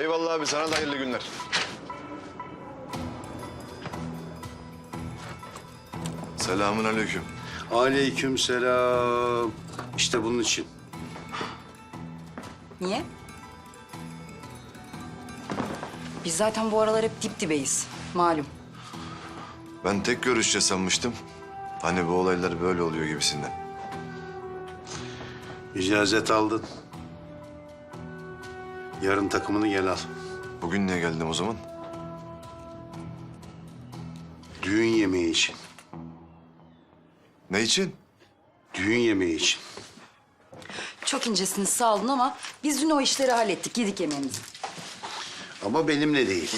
Eyvallah abi sana da hayırlı günler. Selamun aleyküm. Aleyküm selam. İşte bunun için. Niye? Biz zaten bu aralar hep dip dibeyiz. Malum. Ben tek görüşçe sanmıştım. Hani bu olaylar böyle oluyor gibisinden. İcazet aldın. Yarın takımını gel al. Bugün niye geldim o zaman? Düğün yemeği için. Ne için? Düğün yemeği için. Çok incesiniz sağ olun ama biz dün o işleri hallettik. Yedik yemeğimizi. Ama benimle değil.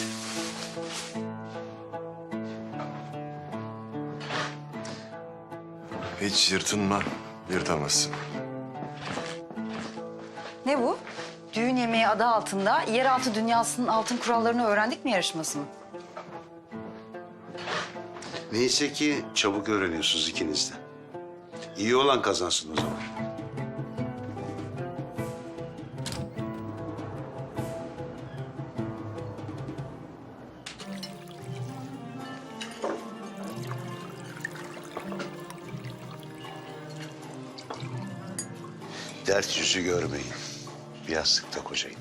Hiç yırtınma, yırtamazsın. Adı altında yeraltı dünyasının altın kurallarını öğrendik mi yarışması mı? Neyse ki çabuk öğreniyorsunuz ikiniz de. İyi olan kazansın o zaman. Dert yüzü görmeyin. Bir yastıkta kocayın.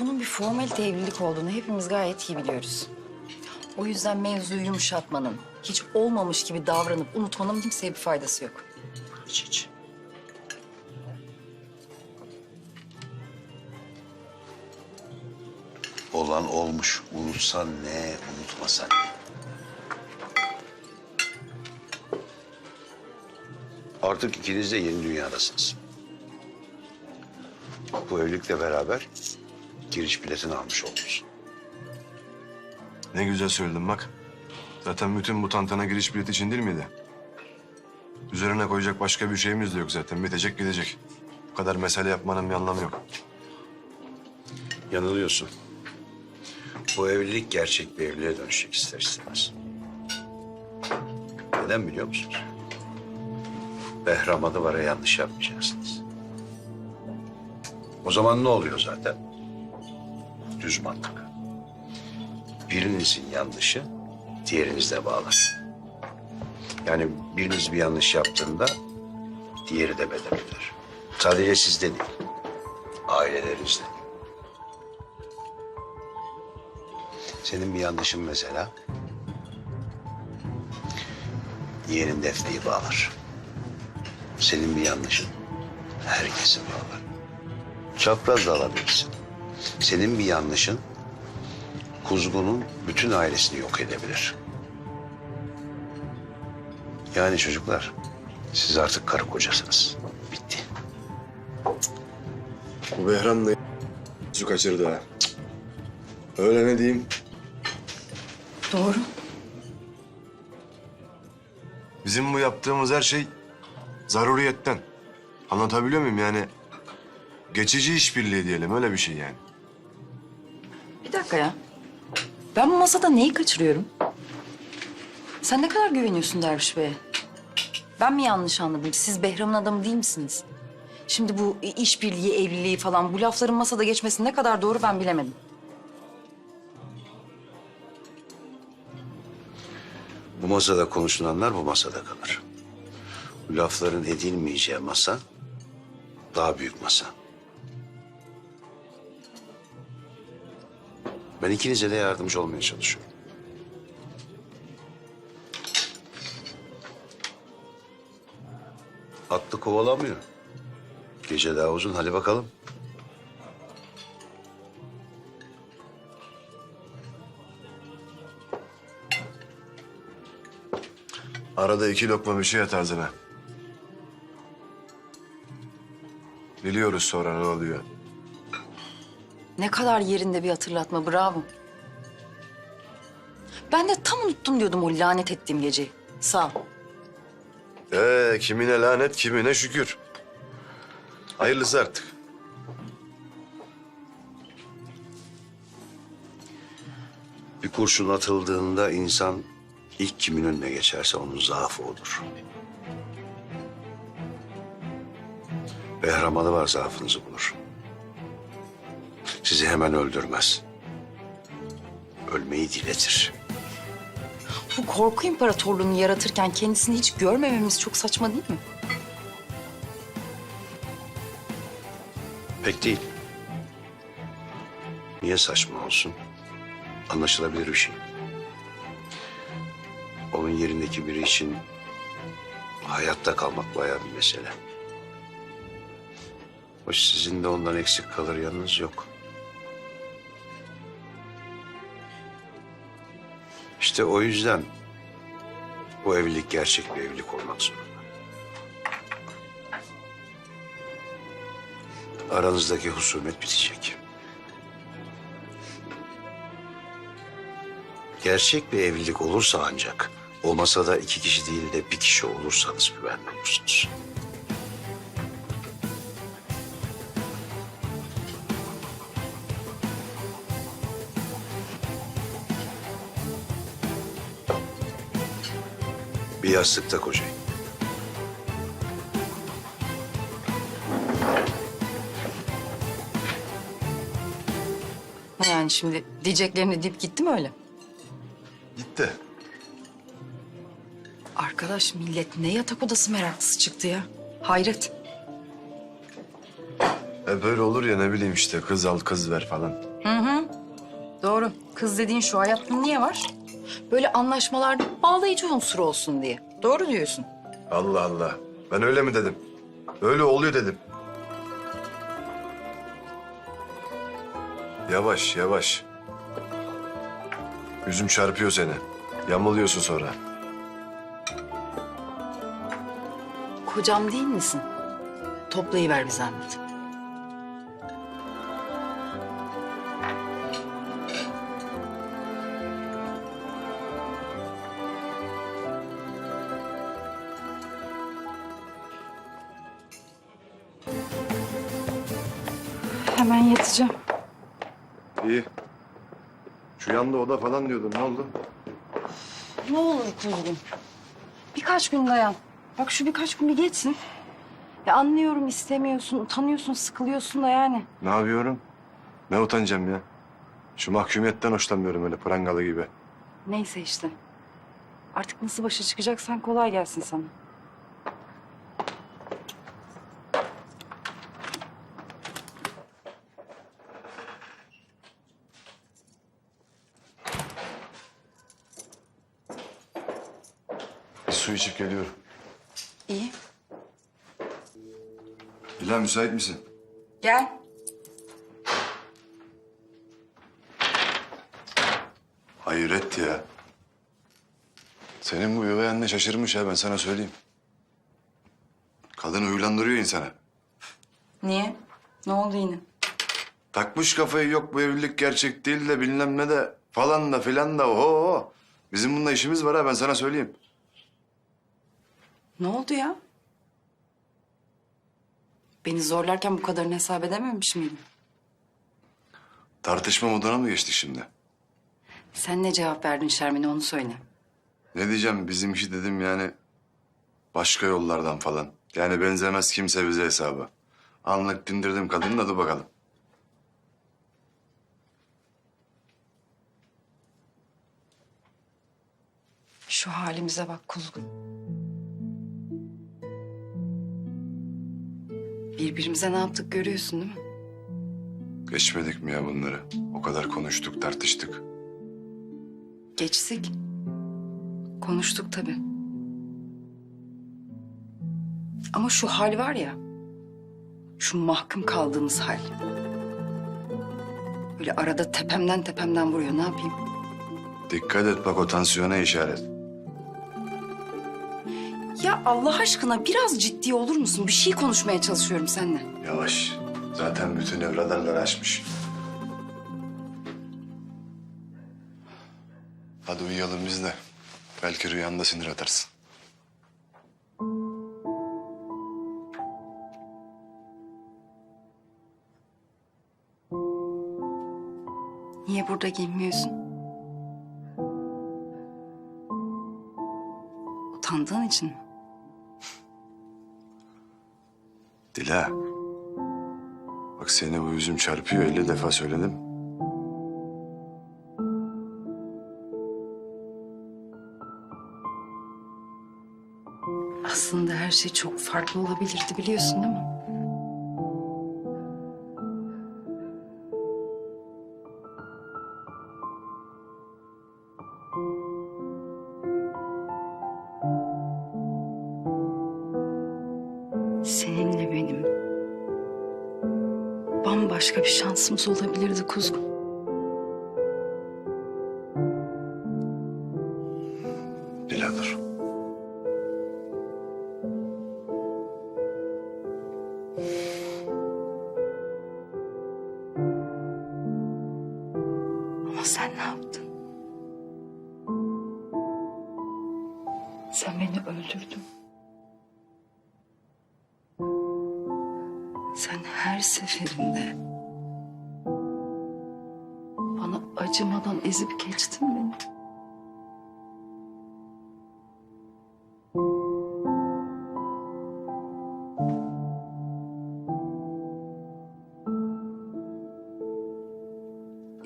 Bunun bir formalite evlilik olduğunu hepimiz gayet iyi biliyoruz. O yüzden mevzuyu yumuşatmanın, hiç olmamış gibi davranıp unutmanın kimseye bir faydası yok. Hiç hiç. Olan olmuş. Unutsan ne, unutmasan ne. Artık ikiniz de yeni dünyadasınız. Bu evlilikle beraber giriş biletini almış oldunuz. Ne güzel söyledin bak. Zaten bütün bu tantana giriş bileti için değil miydi? Üzerine koyacak başka bir şeyimiz de yok zaten. Bitecek gidecek. Bu kadar mesele yapmanın bir anlamı yok. Yanılıyorsun. Bu evlilik gerçek bir evliliğe dönüşecek ister istemez. Neden biliyor musunuz? Behram adı var yanlış yapmayacaksınız. O zaman ne oluyor zaten? Düz mantık. Birinizin yanlışı diğerinizle bağlar. Yani biriniz bir yanlış yaptığında diğeri de öder. Sadece sizde değil, ailelerinizde. Senin bir yanlışın mesela yeğenin Defne'yi bağlar. Senin bir yanlışın herkesi bağlar. Çapraz da alabilirsin. Senin bir yanlışın kuzgunun bütün ailesini yok edebilir. Yani çocuklar siz artık karı kocasınız. Bitti. Bu Behram da su kaçırdı ha. Öyle ne diyeyim? Doğru. Bizim bu yaptığımız her şey zaruriyetten. Anlatabiliyor muyum yani? Geçici işbirliği diyelim öyle bir şey yani. Bir dakika ya. Ben bu masada neyi kaçırıyorum? Sen ne kadar güveniyorsun Derviş Bey'e? Ben mi yanlış anladım? Siz Behram'ın adamı değil misiniz? Şimdi bu işbirliği, evliliği falan bu lafların masada geçmesi ne kadar doğru ben bilemedim. Bu masada konuşulanlar bu masada kalır. Lafların edilmeyeceği masa daha büyük masa. Ben ikinize de yardımcı olmaya çalışıyorum. Atlı kovalamıyor. Gece daha uzun hadi bakalım. Arada iki lokma bir şey at ağzına. Biliyoruz sonra ne oluyor. Ne kadar yerinde bir hatırlatma, bravo. Ben de tam unuttum diyordum o lanet ettiğim geceyi. Sağ ol. Ee, kimine lanet, kimine şükür. Hayırlısı artık. Bir kurşun atıldığında insan ilk kimin önüne geçerse onun zaafı odur. Behramalı var zaafınızı bulur. Sizi hemen öldürmez. Ölmeyi diletir. Bu korku imparatorluğunu yaratırken kendisini hiç görmememiz çok saçma değil mi? Pek değil. Niye saçma olsun? Anlaşılabilir bir şey. Onun yerindeki biri için hayatta kalmak bayağı bir mesele. Hoş sizin de ondan eksik kalır yanınız yok. İşte o yüzden bu evlilik gerçek bir evlilik olmak zorunda. Aranızdaki husumet bitecek. Gerçek bir evlilik olursa ancak o masada iki kişi değil de bir kişi olursanız güvenli olursunuz. Bir yastıkta kocayın. Ne yani şimdi diyeceklerini deyip gitti mi öyle? Gitti. Arkadaş millet ne yatak odası meraklısı çıktı ya. Hayret. E böyle olur ya ne bileyim işte kız al kız ver falan. Doğru. Kız dediğin şu hayatta niye var? Böyle anlaşmalarda bağlayıcı unsur olsun diye. Doğru diyorsun. Allah Allah. Ben öyle mi dedim? Öyle oluyor dedim. Yavaş yavaş. Yüzüm çarpıyor seni. Yamuluyorsun sonra. Kocam değil misin? Toplayıver bir zahmet. Hemen yatacağım. İyi. Şu yanda oda falan diyordun. Ne oldu? Ne olur kuzum. Birkaç gün dayan. Bak şu birkaç gün bir geçsin. Ya anlıyorum istemiyorsun, utanıyorsun, sıkılıyorsun da yani. Ne yapıyorum? Ne utanacağım ya? Şu mahkumiyetten hoşlanmıyorum öyle prangalı gibi. Neyse işte. Artık nasıl başa çıkacaksan kolay gelsin sana. Bir su içip geliyorum. İyi. İlhan müsait misin? Gel. Hayret ya. Senin bu üvey anne şaşırmış ya ben sana söyleyeyim. Kadın huylandırıyor insana. Niye? Ne oldu yine? Takmış kafayı yok bu evlilik gerçek değil de bilmem ne de falan da filan da oho. Bizim bununla işimiz var ha ben sana söyleyeyim. Ne oldu ya? Beni zorlarken bu kadarını hesap edememiş miydim? Tartışma moduna mı geçti şimdi? Sen ne cevap verdin Şermin'e onu söyle. Ne diyeceğim bizimki dedim yani başka yollardan falan. Yani benzemez kimse bize hesabı. Anlık dindirdim kadının adı bakalım. Şu halimize bak kuzgun. Birbirimize ne yaptık görüyorsun değil mi? Geçmedik mi ya bunları? O kadar konuştuk, tartıştık. Geçsik. Konuştuk tabii. Ama şu hal var ya. Şu mahkum kaldığımız hal. Böyle arada tepemden tepemden vuruyor. Ne yapayım? Dikkat et bak o tansiyona işaret. Ya Allah aşkına biraz ciddi olur musun? Bir şey konuşmaya çalışıyorum seninle. Yavaş. Zaten bütün evralarlar açmış. Hadi uyuyalım biz de. Belki rüyanda sinir atarsın. Niye burada giyinmiyorsun? Utandığın için mi? Dila, Bak seni bu yüzüm çarpıyor 50 defa söyledim. Aslında her şey çok farklı olabilirdi biliyorsun değil mi? Şansımız olabilirdi kuzgun.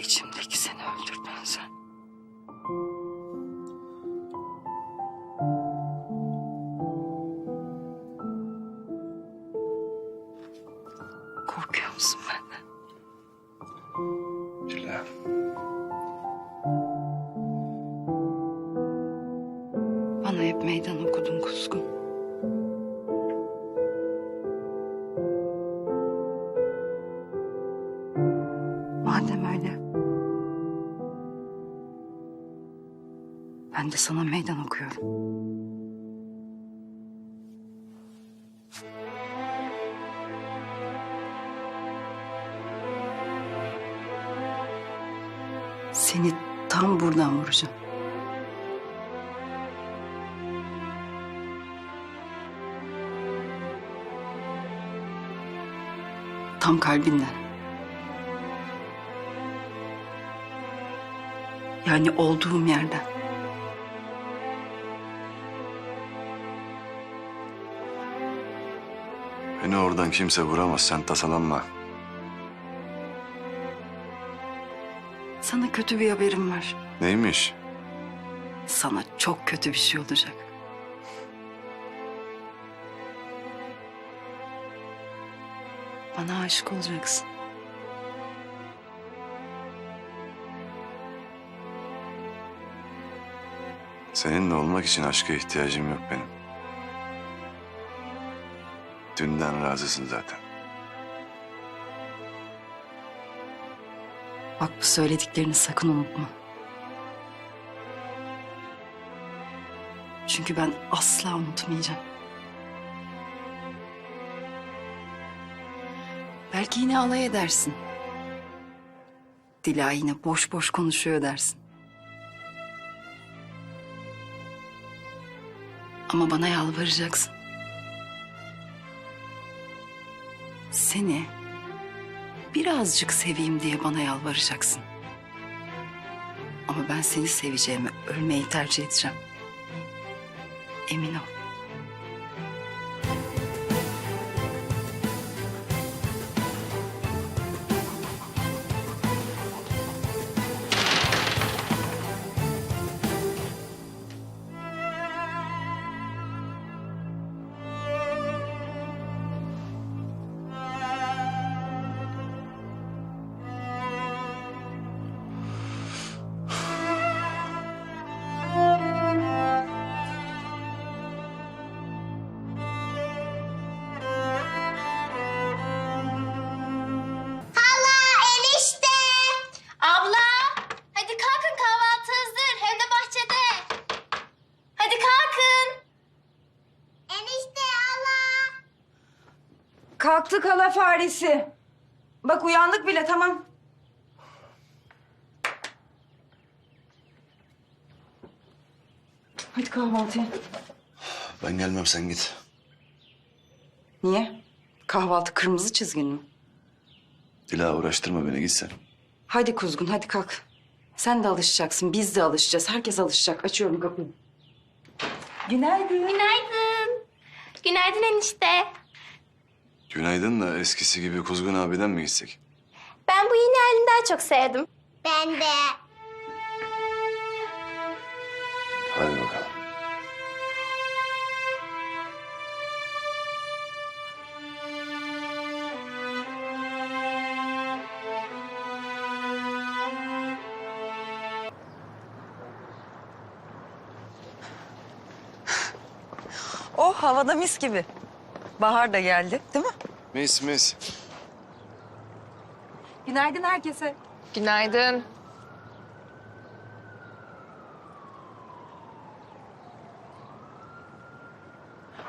İçimdeki sana meydan okuyorum. Seni tam buradan vuracağım. Tam kalbinden. Yani olduğum yerden. Beni oradan kimse vuramaz sen tasalanma. Sana kötü bir haberim var. Neymiş? Sana çok kötü bir şey olacak. Bana aşık olacaksın. Seninle olmak için aşka ihtiyacım yok benim. Dünden razısın zaten. Bak bu söylediklerini sakın unutma. Çünkü ben asla unutmayacağım. Belki yine alay edersin. Dila yine boş boş konuşuyor dersin. Ama bana yalvaracaksın. Seni birazcık seveyim diye bana yalvaracaksın. Ama ben seni seveceğime ölmeyi tercih edeceğim. Emin ol. Kalktık hala faresi. Bak uyandık bile tamam. Hadi kahvaltıya. Ben gelmem sen git. Niye? Kahvaltı kırmızı çizgin mi? Dila uğraştırma beni git sen. Hadi kuzgun hadi kalk. Sen de alışacaksın. Biz de alışacağız. Herkes alışacak. Açıyorum kapıyı. Günaydın. Günaydın. Günaydın enişte. Günaydın da eskisi gibi Kuzgun abiden mi gitsek? Ben bu yeni halini daha çok sevdim. Ben de. Hadi bakalım. Oh havada mis gibi. Bahar da geldi değil mi? Mis mis. Günaydın herkese. Günaydın.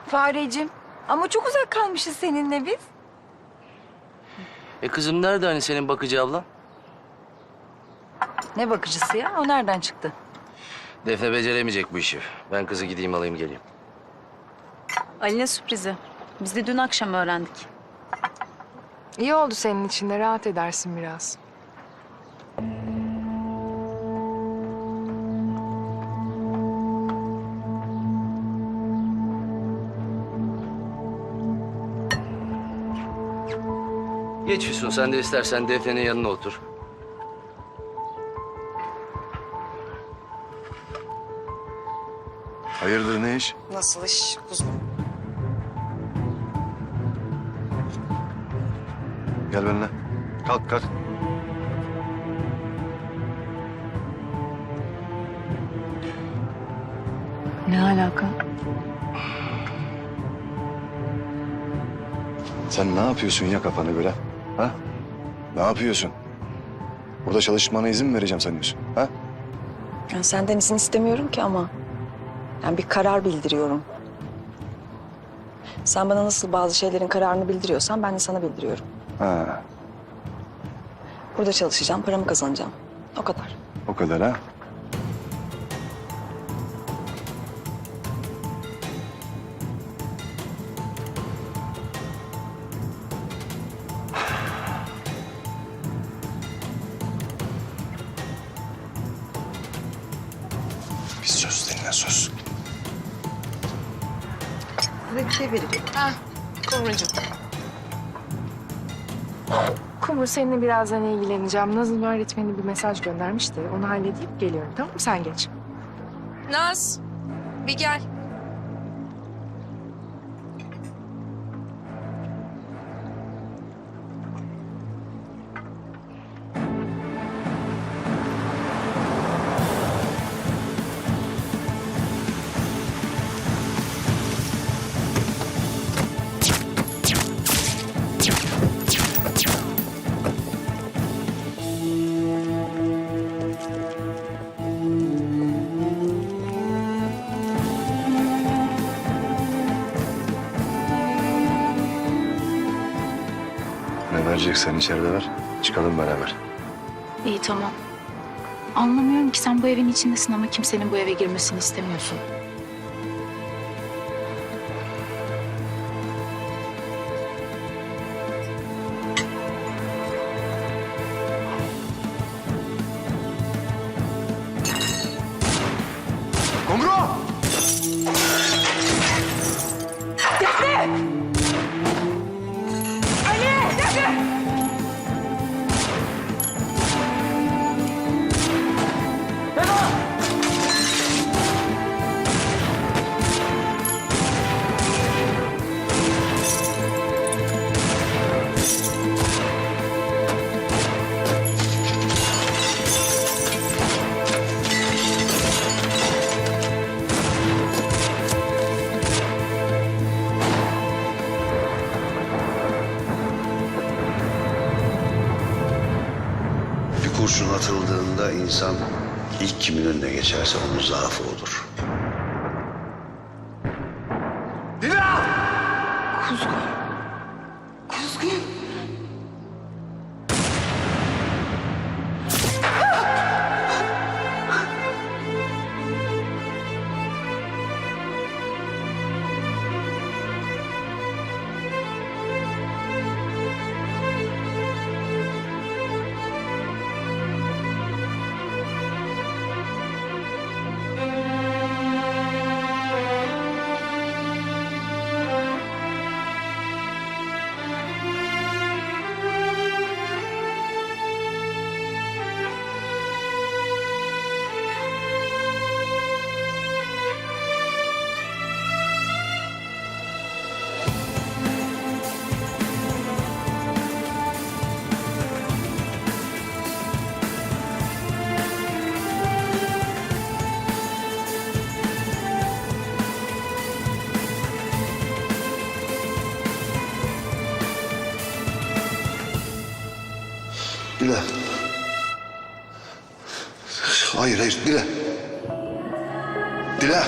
Fareciğim. Ama çok uzak kalmışız seninle biz. E kızım nerede hani senin bakıcı ablan? Ne bakıcısı ya? O nereden çıktı? Defne beceremeyecek bu işi. Ben kızı gideyim alayım geleyim. Ali'ne sürprizi. Biz de dün akşam öğrendik. İyi oldu senin için de rahat edersin biraz. Geç Füsun sen de istersen Defne'nin yanına otur. Hayırdır ne iş? Nasıl iş kuzum? Gel benimle. Kalk kalk. Ne alaka? Sen ne yapıyorsun ya kafana göre? Ha? Ne yapıyorsun? Burada çalışmana izin mi vereceğim sanıyorsun? Ha? Yani senden izin istemiyorum ki ama. Yani bir karar bildiriyorum. Sen bana nasıl bazı şeylerin kararını bildiriyorsan ben de sana bildiriyorum. Ha, Burada çalışacağım, paramı kazanacağım. O kadar. o kadar ha? Bir söz denilen söz. Size bir şey vereceğim. Kumrucuğum. Kumru seninle birazdan ilgileneceğim. Nazım öğretmeni bir mesaj göndermişti. Onu halledip geliyorum. Tamam mı? Sen geç. Naz, bir gel. Vereceksen içeride ver. Çıkalım beraber. İyi tamam. Anlamıyorum ki sen bu evin içindesin ama kimsenin bu eve girmesini istemiyorsun. Kurşun atıldığında insan ilk kimin önüne geçerse onun zaafı odur. Hayır hayır Dile. Dile.